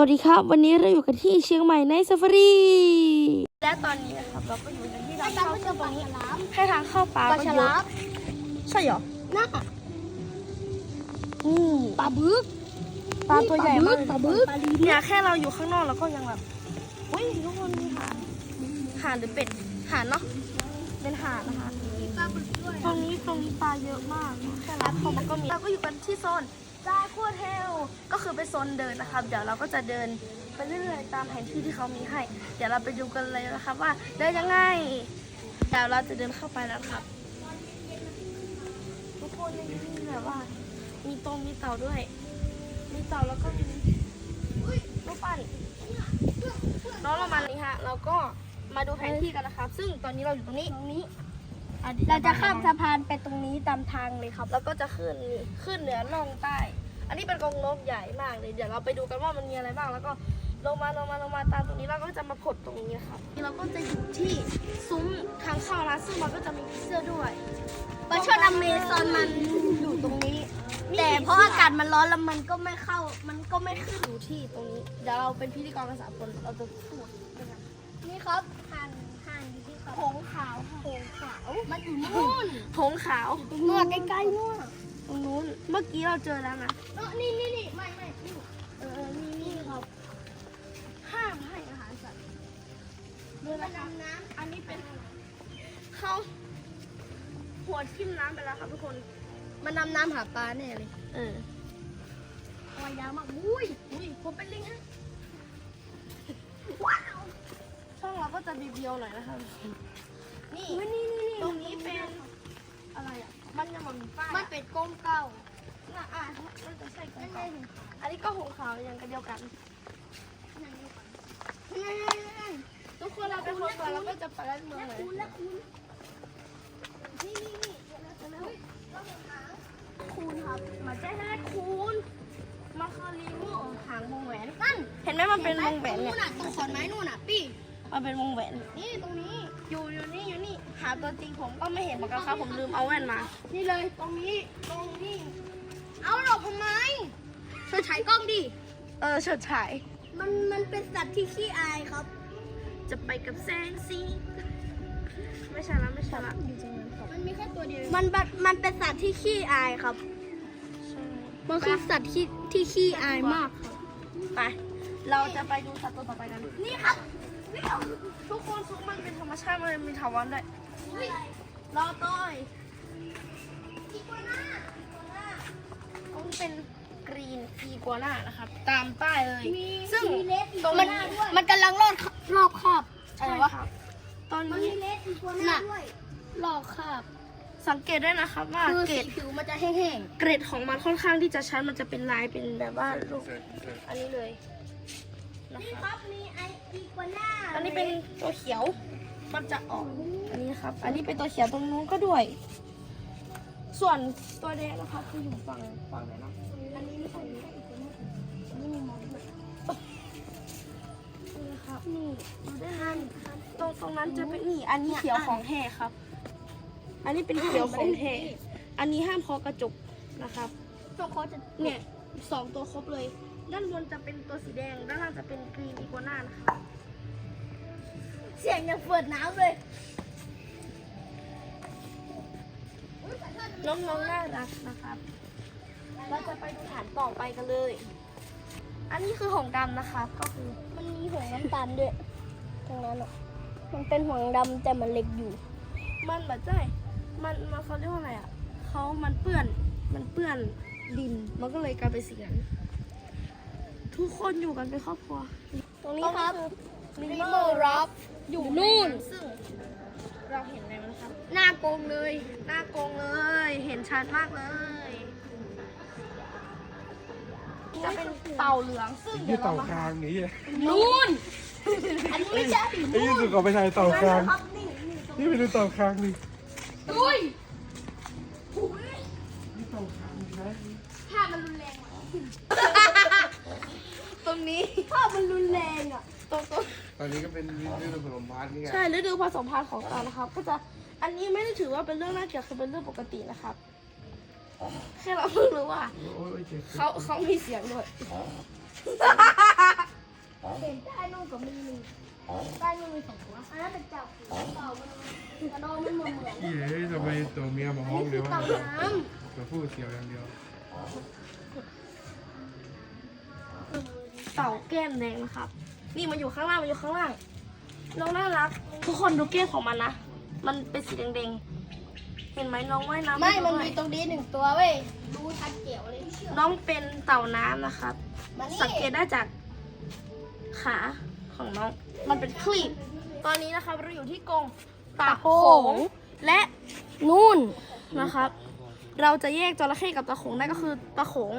วัสดีครับ วันนี้เราอยู่กันที่เชียงใหม่ในซาฟารีและตอนนี้นะครับเราก็อยู่กันที่ทางเข้าซึ่งตรงนี้ให้ทางเข้าป่าปลาก็ฉเยลาอะมใช่เหรอน่าอืมปลาบึกปลาตัวใหญ่มากปลาบึกเนี่ยแค่เราอยู่ข้างนอกเราก็ยังแบบอุ้ยทุกคนมีห่านห่านหรือเป็ดห่านเนาะเป็นห่านนะคะปลาบึกด้วยตรงนี้ตรงนี้ปลาเยอะมากแค่ร้านเขามันก็มีเราก็อยู่กันที่โซน จาคัวเทลก็คือเป็นโซนเดินนะครับ เดี๋ยวเราก็จะเดินไปเรื่อยๆตามแผนที่ที่เขามีให้ เดี๋ยวเราไปดูกันเลยนะครับว่าเดินยังไงเดี๋ยวเราจะเดินเข้าไปแล้วครับ ทุกคนในนี้มีแบบว่า มีตรงมีเต่าด้วย มีเต่าแล้วก็มีรูปปั้นน้องเรามานี้ฮะเราก็มาดูแผนที่กันนะครับ ซึ่งตอนนี้เราอยู่ตรงนี้ตรงนี้ เราจะข้ามสะพานไปตรงนี้ตามทางเลยครับ แล้วก็จะขึ้นนี่ขึ้นเหนือล่องใต้ อันนี้เป็นกรงนกใหญ่มากเลย เดี๋ยวเราไปดูกันว่ามันมีอะไรบ้าง แล้วก็ลงมาลงมาลงมาตามตรงนี้เราก็จะมาผดตรงนี้นะครับเราก็จะอยู่ที่ซุ้มทางเข้าร้านซึ่งมันก็จะมีผีเสื้อด้วยปลาช่อนอเมซอนมันอยู่ตรงนี้ แต่เพราะอากาศมันร้อนแล้วมันก็ไม่เข้า มันก็ไม่ขึ้นอยู่ที่ตรงนี้ เดี๋ยวเราเป็นพิธีกรกันสามคนเราจะพูดด้วยกันนี่ครับห่าน ผงขาวค่ะโขงขาว มันอยู่นู่นผงขาวเมื่อใกล้ๆนู่นตรงนู้น เมื่อกี้เราเจอแล้วนะเออนี่นี่นี่ไม่ไม่นี่เออเออนี่นี่ครับห้ามให้อาหารสัตว์เรือดำน้อันนี้เป็นเขาหัวทิ่มน้ำไปแล้วครับทุกคนำมันดำน้ำหาปลาแน่เลย เออตัวยาวมาก อุ้ยอุ้ยผมเป็นลิงฮะว้าว ช่องเราก็จะบีเบียวหน่อยนะคะ นี่อุ้ยนี่นี่นี่ตรงนี้เป็นอะไรอะ มันยังเหมือนป้ายมันอะเป็นกรงเก่าน่ะอะน่าจะใช่ของนั่นไงเขาอันนี้ก็หงขาวอย่างกันเดียวกัน นั่นไงนั่นไงทุกคนเราไปคนก่อนเราก็จะไปเมืองและเลยคุณและคุณนี่นี่นี่เดี๋ยวนะเดี๋ยวนะเราเห็นหางคูณครับมาแจ้งให้คูณมันคือรีโมทหางวงแหวนนั่น เห็นไหมมันเป็นวงแหวนตรงเนี่ย นู่นน่ะตรงขอนไม้นู่นน่ะ ปี้ มันเป็นวงแหวน นี่ตรงนี้ อยู่อยู่นี่อยู่นี่ หาตัวจริงผมก็ไม่เห็นเหมือนกันครับผมลืมเอาแว่นมา นี่เลยตรงนี้ตรงนี้ เอาหลบทำไมเธอฉายกล้องดิ เออเฉิดฉายมันมันเป็นสัตว์ที่ขี้อายครับ จะไปกับแสงสีไม่ใช่ละไม่ใช่ละมันมีแค่ตัวเดียวมันแบบมันเป็นสัตว์ที่ขี้อายครับใช่มันคือสัตว์ที่ที่ขี้อายมากไป เราจะไปดูสัตว์ตัวต่อไปกัน นี่ครับ ทุกคนซุกมันเป็นธรรมชาติมันมีถาวรด้วยรอต้อยต้องเป็นกรีนอีกัวน่านะครับ ตามป้ายเลย ซึ่งตรงมันมันกำลังรอดรอบคาบใช่อะไรวะวะตอนมันนี้มีเลสอีกัวน่าด้วยรอบคาบสังเกตได้นะครับว่าคือเกรสีดผิวมันจะแห้งเกรดของมันค่อนข้างที่จะชัดมันจะเป็นลายเป็นแบบว่าลูกอันนี้เลย นะๆนี่คะครับมีไออีกัวน่าอันนี้เป็นตัวเขียว มันจะออก อันนี้ครับ อันนี้เป็นตัวเขียวตรงนู้นก็ด้วย ส่วนตัวแดงนะครับคืออยู่ฝั่งฝั่งไหนเนาะอันนี้ไม่ใช่อีกัวน่าอันนี้มีมอสด้วยนี่ครับนี่ดูได้เลยตรงตรงนั้นจะเป็นนี่ อันนี้เขียวของแท้ครับ อันนี้เป็นเขียวของแท้อันนี้ห้ามเคอกระจกนะครับ ตัวเขาจะเนี่ยสองตัวครบเลย ด้านบนจะเป็นตัวสีแดง ด้านล่างจะเป็นกรีนอีกัวน่านะครับเสียงอย่างเปิดน้ำเลยน้องๆน่ารักนะครับ เราจะไปดูฐานต่อไปกันเลย อันนี้คือหงส์ดำนะครับก็คือมันมีหัวน้ำตาลด้วยตรงนั้นอะมันเป็นหัวดำแต่มันเล็กอยู่ มันแบบใช่มันมันเขาเรียกว่าอะไรอะเขามันเปื้อน มันเปื้อนดิน มันก็เลยกลายเป็นสีนั้น ทุกคนอยู่กันเป็นครอบครัว ตรงนี้ครับลิลิโมโมร็อกอยู่นู่น ซึ่งเราเห็นอะไรมั้งครับ หน้าโกงเลย หน้ากรงเลย เห็นชัดมากเลย จะเป็นเต่าเหลือง ซึ่งเดี๋ที่ยวเราเต่ามาคางนี้อะนู่น อันนี้ไม่ใช่ไอ้ยี่สุดก็ไปถ่ายเต่าคางครับนี่นี่ตรงนี่ไปดูเต่าคางดิอุ้ยนี่เต่าคางนะถ้ามันรุนแรงอะต รงนี้ถ้ามันรุนแรงอะ ตรงตรงตอนนี้ก็เป็นฤดูผลไม้นี่ไงใช่ฤดูผสมพันธุ์ของเต่านะครับ ก็จะอันนี้ไม่ได้ถือว่าเป็นเรื่องน่าเกลียดคือเป็นเรื่องปกตินะครับ แค่เราเพิ่งรู้ว่าโอ้ยเจ็บเขาเขามีเสียงด้วยใต้นี่มีสองตัวอันนั้นเป็นเจ้าหูเต่ามันกระดองมันเหมือนเหมือนอีเอ๋ทำไมตัวเมียมาห้องเดียวเต่าน้ตัวผู้เสียวอย่างเดียว เต่าแก้มแดงนะครับ นี่มันอยู่ข้างล่างมันอยู่ข้างล่างน้องน่ารัก ทุกคนดูแก้มของมันนะ มันเป็นสีแดงๆ เห็นไหมน้องว่ายน้ำำไม่ มันด้วมียตรงนี้หนึ่งตัวเว้ยดูชัดเจ๋วเลยน้องเป็นเต่าน้ำนะครับ มานี่สังเกตได้จากขาของน้อง มันเป็นคลีปตอนนี้นะครับเราอยู่ที่กรงตาโขงและนู่นนะครับ เราจะแยกจระเข้กับตาโขงได้ก็คือตาโขง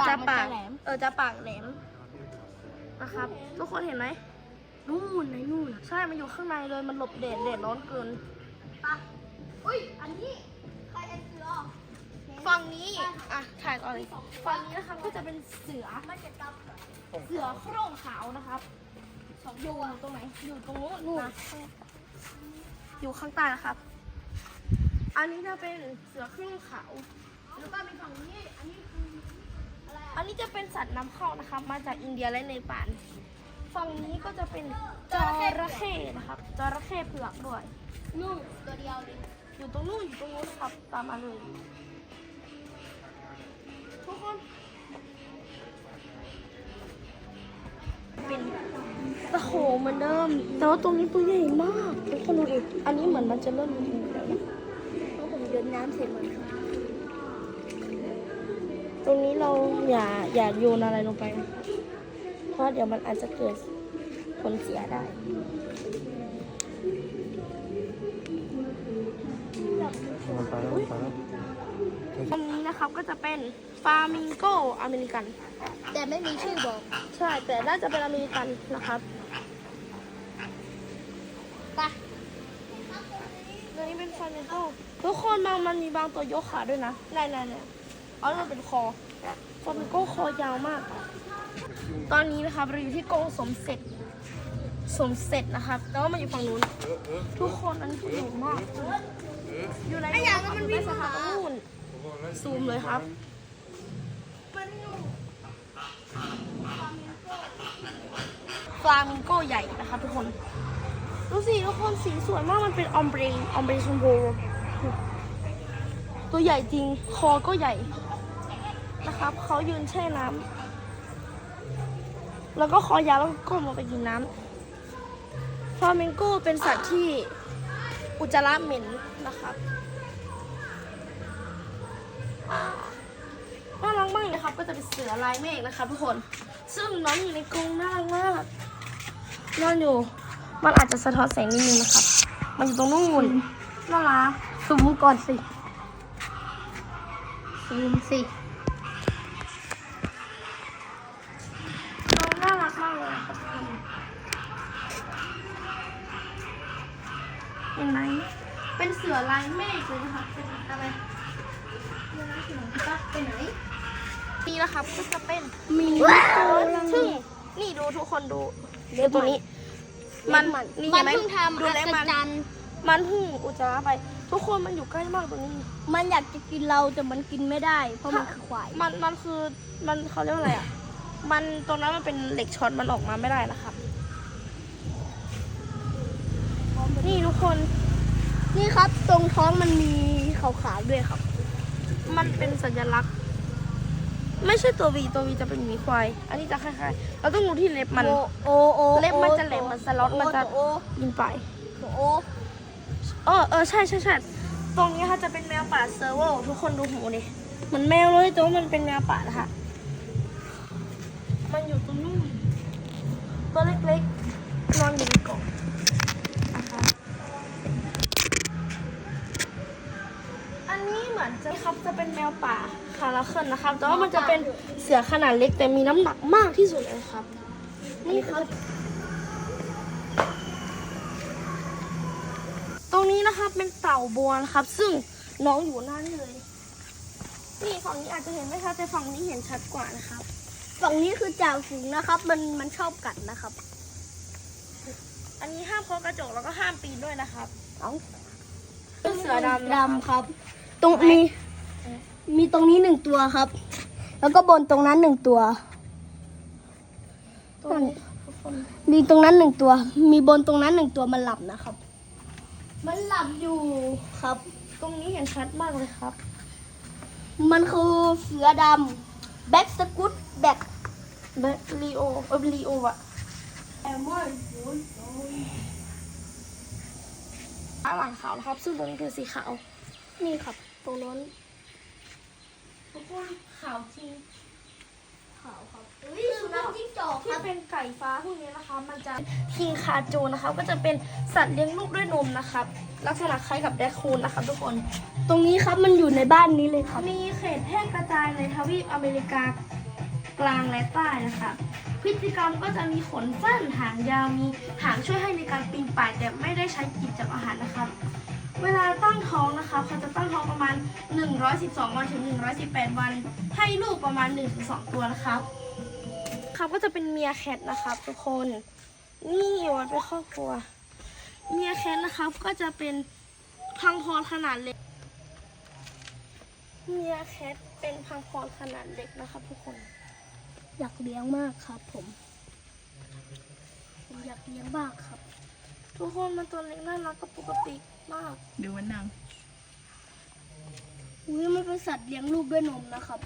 ปากจะมันปากจะแหลม เออจะปากแหลม นะครับ ทุกคนเห็นไหมนู่นในนู่นน่ะใช่ มันอยู่ข้างในเลยมันหลบแดดแดดร้อนเกินปะอุ้ยอันนี้ใครเอ็นเสือฝั่งนี้อะถ่ายก่อนเลยฝั่งนี้นะครับก็จะเป็นเสือมันจะจับเสือโคร่งขาวนะครับสองอยู่ตรงไหนอยู่ตรงนู้นนะอยู่ข้างใต้นะครับ อันนี้จะเป็นเสือโคร่งขาวแล้วก็มีฝั่งนี้ อันนี้คือ อะไรอัอะนนี้จะเป็นสัตว์นำเข้านะครับมาจากอินเดียและเนปาลฝั่งนี้ก็จะเป็นจระเข้นะครับจระเข้เผือกด้วยนู่นตัวเดียวเลยอยู่ตรงนู้นอยู่ตรงนู้นนะครับตามมาเลยทุกคนเป็นตะโขงเหมือนเดิมแต่ว่าตรงนี้ตัวใหญ่มากทุกคนดูดิอันนี้เหมือนมันจะเริ่มมีแล้วนะเพราะผมเดินน้ำเสร็จหมดครับ ตรงนี้เราอย่าอย่าโยนอะไรลงไปนะคะเพราะเดี๋ยวมันอาจจะเกิดผลเสียได้มันตายแล้วมันตายแล้วอันนี้นะครับก็จะเป็นฟามิงโกอเมริกัน แต่ไม่มีชื่อบอก ใช่ แต่น่าจะเป็นอเมริกันนะครับปะตัวนี้เป็นฟามิงโกทุกคนบางมันมีบางตัวยกขาด้วยนะนี่นๆเนี่ย เอามันเป็นคอฟามิงโกคอยาวมาก ตอนนี้นะครับเราอยู่ที่กงสมเสร็จ สมเสร็จนะครับ แล้วก็มาอยู่ฝั่งนู้น ทุกคนอันนี้คือใหญ่มาก อยู่ในมันมีสถานนู่นซูมเลยครับฟลามิงโกใหญ่นะคะทุกคนดูสิทุกคนสีสวยมากมันเป็นออมเบรออมเบรชมพูตัวใหญ่จริง คอก็ใหญ่ นะครับ เขายืนแช่น้ำแล้วก็คอยาวแล้วก็ก้มลงไปกินน้ำฟลามิงโกเป็นสัตว์ที่อุจจาระเหม็นนะครับน่ารักมากนะครับ ก็จะเป็นเสือลายเมฆนะครับทุกคน ซึ่งน้องอยู่ในกรงน่ารักมากนอนอยู่ มันอาจจะสะท้อนแสงนิดนึงนะครับ มันอยู่ตรงนู้นน่ารักซูมก่อนสิซูมสิน้องน่ารักมากเลยนะครับทุกคน เห็นไหมเป็นเสือลายเมฆเลยนะคะเป็นอะไรไปไหนนี่นะครับก็จะเป็นมีซึ่งนี่ดูทุกคนดูเล็บตัวนี้ มันนี่มัเห็นนไหมเพิ่งทำดูอัเล็บศมันจรรย์มันเพิ่งอุจจาระไป ทุกคนมันอยู่ใกล้มากตรงนี้ มันอยากจะกินเราแต่มันกินไม่ได้ เพราะมันคือควาย มันมันคือมันเขาเรียกว่าอะไรอะ มันตรงนั้นมันเป็นเหล็กช็อตมันออกมาไม่ได้นะครับ นี่ทุกคน นี่ครับ ตรงท้องมันมีขาวๆด้วยครับ มันเป็นสัญลักษณ์ ไม่ใช่ตัววีตัววีจะเป็นหมีควาย อันนี้จะคล้ายๆ เราต้องดูที่เล็บมัน โอโอโอเล็บมันจะแหลมเหมือนสล็อตมันจะโอยิงไปโอโอเออเออใช่ใช่ใช่ตรงนี้ค่ะจะเป็นแมวป่าเซอร์โวทุกคนดูหูดิเหมันแมวเลยแต่ว่ามันเป็นแมวป่านะคะมันอยู่ตรงนู้นตัวเล็กๆนอนอยู่ในกล่อง จะครับจะเป็นแมวป่าคาราเคิลนะครับ แต่ว่ามันจะเป็นเสือขนาดเล็กแต่มีน้ำหนักมากที่สุดเลยครับ นี่ครับ ตรงนี้นะครับเป็นเต่าบัวนะครับ ซึ่งน้องอยู่หน้านี่เลย นี่ฝั่งนี้อาจจะเห็นไม่ชัดแต่ฝั่งนี้เห็นชัดกว่านะครับ ฝั่งนี้คือจ่าฝูงนะครับ มันมันชอบกัดนะครับ อันนี้ห้ามเคาะกระจกแล้วก็ห้ามปีนด้วยนะครับ เอ้าเป็นเสือดำดำครับ ตรงมีมีตรงนี้หนึ่งตัวครับ แล้วก็บนตรงนั้นหนึ่งตัวตรงนี้ทุกคนมีตรงนั้นหนึ่งตัว มีบนตรงนั้นหนึ่งตัวมันหลับนะครับ มันหลับอยู่ครับ ตรงนี้เห็นชัดมากเลยครับ มันคือเสือดำแบ็กสกุตแบ็กเบลีโอเออลีโออะแอมอนอาหลังขาวนะครับ ซึ่งตรงนี้คือสีขาว นี่ครับ ตรงนั้นทุกคนขาวจริงขาวครับอุ้ยสุนัขจิ้งจอกคที่รับเป็นไก่ฟ้าพวกนี้นะคะ มันจะคิงคาโจนะคะ ก็จะเป็นสัตว์เลี้ยงลูกด้วยนมนะครับ ลักษณะคล้ายกับแดกคูนนะครับ ทุกคน ตรงนี้ครับมันอยู่ในบ้านนี้เลยครับ มีเขตแพร่กระจายในทวีปอเมริกากลางและใต้นะคะพฤติกรรมก็จะมีขนสั้นหางยาวมีหางช่วยให้ในการปีนป่ายแต่ไม่ได้ใช้กินจับอาหารนะครับ เวลาตั้งท้องนะคะเขาจะตั้งท้องประมาณ 112 วันถึง 118 วัน ให้ลูกประมาณ 1-2 ตัวนะครับเขาก็จะเป็นเมียแคทนะครับ ทุกคน นี่วันเป็นครอบครัว เมียแคทนะครับก็จะเป็นพังพรขนาดเล็ก เมียแคทเป็นพังพรขนาดเล็กนะครับทุกคน อยากเลี้ยงมากครับผม ผมอยากเลี้ยงมากครับ ทุกคนมันตัวเล็กน่ารักกับปกติ มาก ดูมันนางอุ้ยมันเป็นสัตว์เลี้ยงลูกด้วยนมนะครับ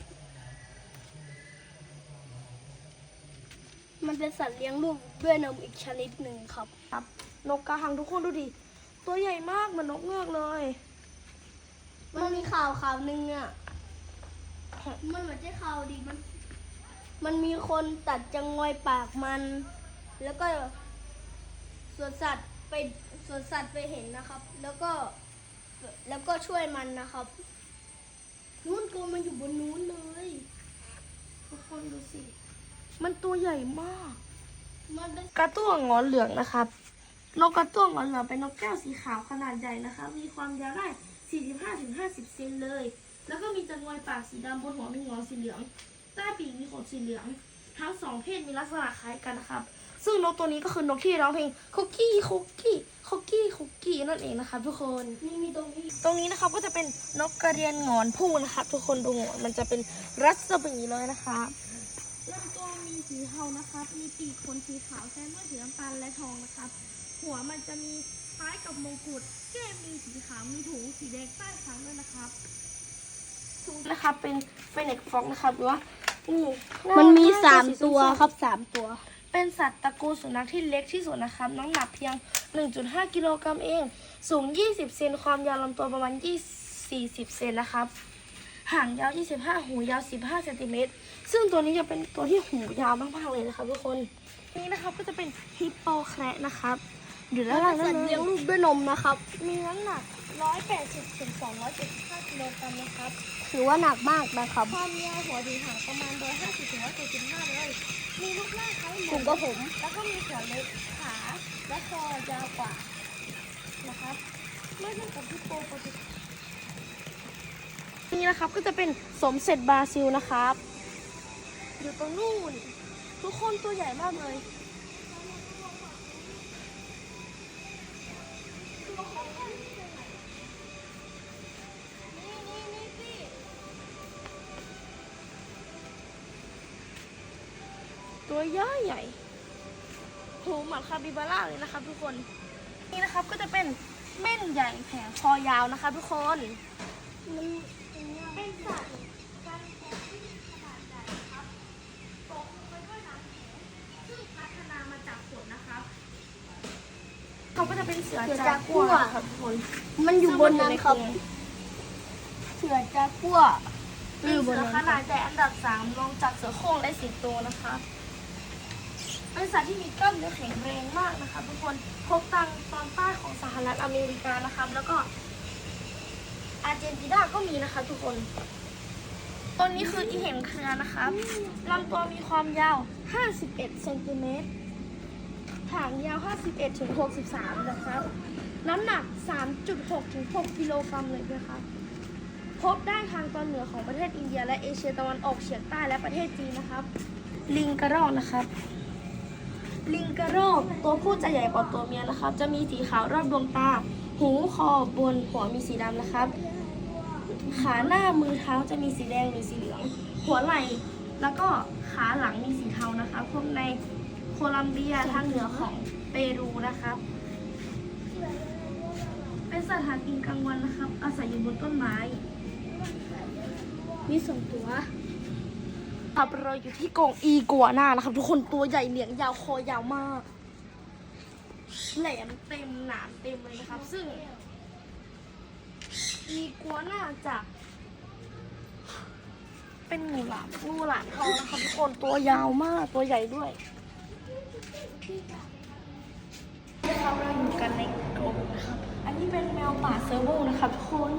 มันเป็นสัตว์เลี้ยงลูกด้วยนมอีกชนิดหนึ่งครับ ครับนกกระหังทุกคนดูดิ ตัวใหญ่มากเหมือนนกเงือกเลย มันมีข่าวข่าวหนึ่งอะ มันเหมือนจะข่าวดีมัน มันมีคนตัดจังงอยปากมัน แล้วก็สวนสัตว์ไป สวนสัตว์ไปเห็นนะครับ แล้วก็แล้วก็ช่วยมันนะครับนู้นตัวมันอยู่บนนู้นเลยทุกคนดูสิ มันตัวใหญ่มาก มันเป็นกระตั้วงอนเหลืองนะครับนกกระตั้วงอนเหลืองเป็นนกแก้วสีขาวขนาดใหญ่นะคะ มีความยาวได้ 45-50 เซนเลย แล้วก็มีจงอยปากสีดำบนหัวมีงอนสีเหลือง ใต้ปีกมีขนสีเหลือง ทั้งสองเพศมีลักษณะคล้ายกันนะครับ ซึ่งนกตัวนี้ก็คือนกที่ร้องเพลงคุกกี้คุกกี้ คุกกี้คุกกี้นั่นเองนะครับทุกคนนี่มีตรงนี้ตรงนี้นะครับก็จะเป็นนกกระเรียนหงอนผู้นะครับทุกคนดูหงอนมันจะเป็นรัศมีเลยนะครับลำตัวมีสีเทานะครับ มีปีกขนสีขาวแซมด้วยสีน้ำตาลและทองนะครับ หัวมันจะมีคล้ายกับมงกุฎแก้มมีสีขาว มีถุงสีแดงใต้คางด้วยนะครับถุงนะครับเป็นเฟเน็กฟ็อกนะครับหรือว่านี่มันมีน่รักสามสีตัวส้มๆครับสามตัว เป็นสัตว์ตระกูลสุนัขที่เล็กที่สุดนะครับ น้ำหนักเพียง 1.5 กิโลกรัมเอง สูง 20 เซน ความยาวลำตัวประมาณ20 40 เซนนะครับหางยาว 25 หูยาว 15เซนติเมตร ซึ่งตัวนี้จะเป็นตัวที่หูยาวมากๆเลยนะครับทุกคน นี่นะครับก็จะเป็นฮิปโปแคระนะครับ อยู่ด้านล่างสันั่ตนว์เลเลี้ยงยลูกด้วยนมนะครับ มีน้ำหนัก 180ถึง275กิโลกรัมนะครับ ถือว่าหนักมากนะครับความยาวหัวถึงหางประมาณ150ถึง175เลย มีรูปร่างคล้ายหมูถูกกับผม แล้วก็มีหัวเล็กขาและคอยาวกว่านะครับไม่เหมือนกับฮิปโปปกตินี่นะครับก็จะเป็นสมเสร็จบราซิลนะครับ อยู่ตรงนู่น ทุกคนตัวใหญ่มากเลย ตัวใหญ่ใหญ่หูเหมือนคาบิบาร่าเลยนะครับทุกคน นี่นะครับก็จะเป็นเม่นใหญ่แผงคอยาวนะคะทุกคนมันเป็นสัตว์การโคที่มีขนาดใหญ่นะครับโตไปด้วยน้ำแข็งซึ่งพัฒนามาจากขนนะครับเขาก็จะเป็นเสือจากัวครับทุกคน มันอยู่บนนั้นครับ เสือจากัวเป็นเสือขนาดใหญ่อันดับสามรองจากเสือโคร่งและสิงโตนะคะ เป็นสัตว์ที่มีกล้ามเนื้อแข็งแรงมากนะคะทุกคนพบตามตอนใต้ของสหรัฐอเมริกานะครับ แล้วก็อาร์เจนตินาก็มีนะคะ ทุกคนต้นนี้คืออีเห็นเครือนะครับลำตัวมีความยาว 51เซนติเมตรหางยาว 51ถึง63 นะครับ น้ำหนัก 3.6ถึง6กิโลกรัมเลยนะคะพบได้ทางตอนเหนือของประเทศอินเดีย และเอเชียตะวันออกเฉียงใต้และประเทศจีนนะครับ ลิงกระรอกนะครับ ลิงกระรอกตัวผู้จะใหญ่กว่าตัวเมียนะครับ จะมีสีขาวรอบดวงตา หูคอบนหัวมีสีดำนะครับ ขาหน้ามือเท้าจะมีสีแดงหรือสีเหลือง หัวไหล่แล้วก็ขาหลังมีสีเทานะคะพบในโคลัมเบียทางเหนือของเปรูนะครับเป็นสัตว์หากินกลางวันนะครับ อาศัยอยู่บนต้นไม้ มีสองตัว ครับเราอยู่ที่กรงอีกัวน่านะครับ ทุกคนตัวใหญ่เหลียงยาวคอยาวมากแหลมเต็มหนามเต็มเลยนะครับ ซึ่ง อีกัวน่าจะเป็นงูหลามงูหลามทองนะครับทุกคนตัวยาวมากตัวใหญ่ด้วยนะครับเราอยู่กันในกรงนะครับ อันนี้เป็นแมวป่าเซอร์โวนะครับทุกคน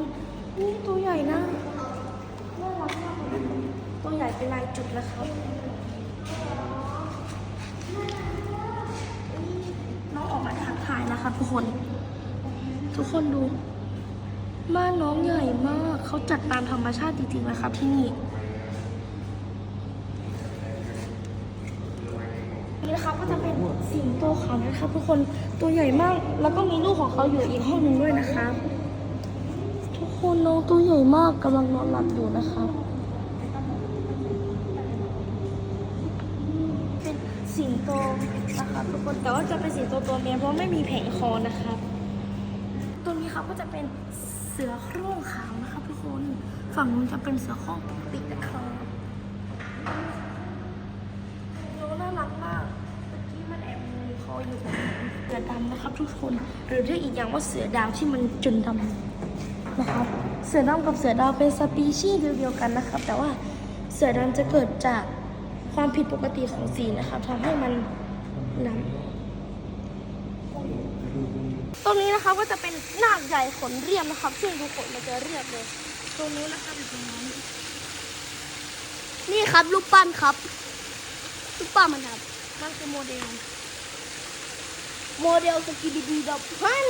นี่ตัวใหญ่นะน่ารักมากเลย ตัวใหญ่เป็นลายจุดนะครับ น้องออกมาทักทายนะครับทุกคน ทุกคนดูม่านน้องใหญ่มาก เขาจัดตามธรรมชาติจริงๆนะครับที่นี่นี่นะครับก็จะเป็นสิงโตขาวนะครับทุกคนตัวใหญ่มาก แล้วก็มีลูกของเขาอยู่อีกห้องหนึงด้วยนะครับทุกคนน้องตัวใหญ่มากกำลังนอนหลับอยู่นะครับ เป็น สิงโตนะครับทุกคนแต่ว่าจะเป็นสิงโตตัวเมียเพราะไม่มีแผงคอนะครับตัวนี้ครับก็จะเป็นเสือโคร่งขาวนะครับทุกคนฝั่งนู้นจะเป็นเสือโคร่งปกตินะครับน้องน่ารักมากเมื่อกี้มันแอบมีคออยู่เสือดำนะครับ ทุกคนหรือเรียกอีกอย่างว่าเสือดาวที่มันจนดำนะครับเสือดำกับเสือดาวเป็นสปีชีส์เดียวกันนะครับ แต่ว่าเสือดำจะเกิดจาก ความผิดปกติของสีนะครับทำให้มันดำตรงนี้นะคะก็จะเป็นนาคใหญ่ขนเรียบนะครับ ซึ่งดูขนมันจะเรียบเลย ตรงนู้นนะครับอยู่ตรงนั้นนี่ครับรูปปั้นครับรูปปั้นมันครับนั่นคือโมเดลโมเดลสกิบิดีดับฮัน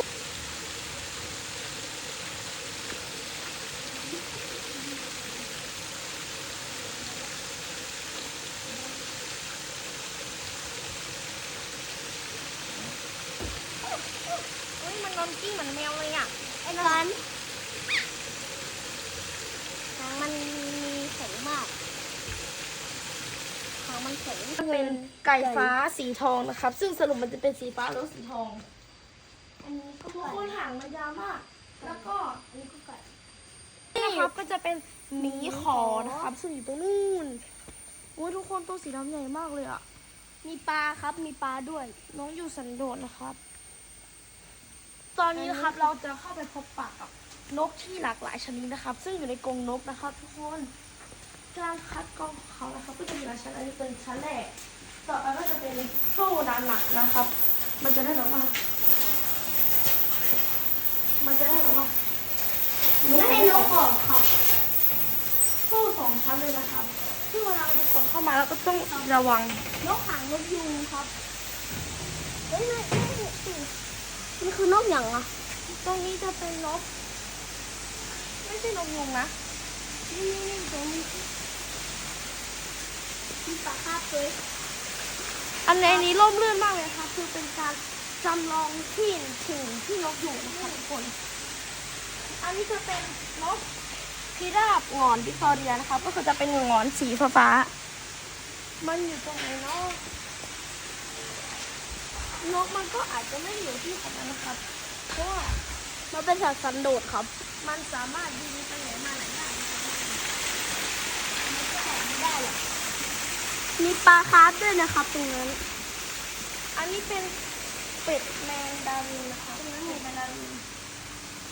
เฮ้ยมันนอนกิ้งเหมือนแมวเลยอ่ะไอ้นันหางมันมีแข็งมากหางมันแข็งมันเป็นไก่ฟ้าสีทองนะครับ ซึ่งสรุปมันจะเป็นสีฟ้าหรือสีทอง อันนี้ก็ทุกไก่คนหางมันยาวมาก แล้วก็อันนี้ก็ไก่นี่นะครับก็จะเป็นหมีขอนะครับซึ่งอยู่ตรงนู้นโอ้ยทุกคนตัวสีดำใหญ่มากเลยอะมีปลาครับมีปลาด้วย น้องอยู่สันโดษนะครับ ตอนนี้นะครับเราจะเข้าไปพบปะกับนกที่หลากหลายชนิดนะครับ ซึ่งอยู่ในกรงนกนะครับ ทุกคนการคัดกรองของเขานะครับ ก็จะมีหลายชั้นอันนี้เป็นชั้นแรกต่อไปก็จะเป็นโซ่ด้านหนักนะครับ มันจะได้แบบว่า มันจะได้แบบว่าไม่ให้นกออกครับโซ่สองชั้นเลยนะครับซึ่งเวลาเรากดเข้ามาแล้วก็ต้องระวังนกหางนกยูงครับเฮ้ยไม่ไม่ไม่ มันคือนกอย่างอะ ตรงนี้จะเป็นนก ไม่ใช่นกยุงนะ นี่นี่นี่ตรงนี้มีปลาคาบเลย อันนี้อันนี้ร่มรื่นมากเลยครับคือเป็นการจำลองที่ถึงที่นกอยู่นะคะทุกคน อันนี้จะเป็นนกพิราบหงอนวิกตอเรียนะครับก็คือจะเป็นหงอนสีฟ้าๆมันอยู่ตรงไหนเนาะ นกมันก็อาจจะไม่อยู่ที่ของมันนะครับ เพราะว่ามันเป็นสัตว์สันโดษครับ มันสามารถบินไปไหนมาไหนได้นะครับไม่ได้หรอกมีปลาคาร์ฟด้วยนะครับตรงนั้น อันนี้เป็นเป็ดแมงดารินนะคะเป็ดแมงดาริน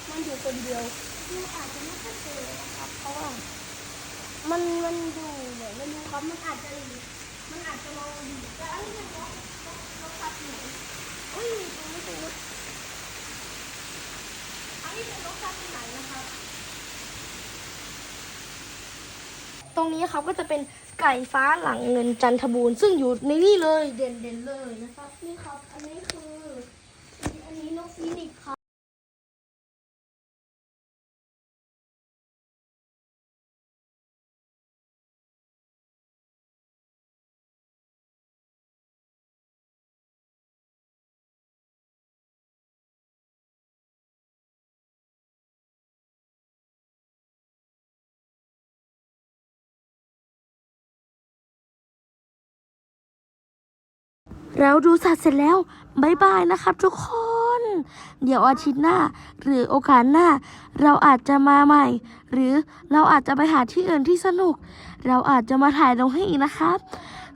มันอยู่คนเดียวมันอาจจะไม่ค่อยเจอนะครับ เพราะว่ามันมันอยู่เดี๋ยวไม่รู้ครับ มันอาจจะมันอาจจะมองดีแต่อันนี้เป็น นกนกนไหนเอ้ยตรงนี้ตรงนี้อันนี้เป็นนกชาติไหนนะครับ ตรงนี้ครับก็จะเป็นไก่ฟ้าหลังเงินจันทบูรณ์ซึ่งอยู่ในนี่เลยเด่นเด่นๆเลยนะครับ นี่ครับ อันนี้คือ อันนี้นกฟีนิกซ์ครับ เราดูสัตว์เสร็จแล้วบายบายนะครับทุกคน เดี๋ยวอาทิตย์หน้า หรือโอกาสหน้า เราอาจจะมาใหม่ หรือเราอาจจะไปหาที่อื่นที่สนุก เราอาจจะมาถ่ายลงให้อีกนะครับ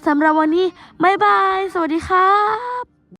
สำหรับวันนี้บายบาย สวัสดีครับ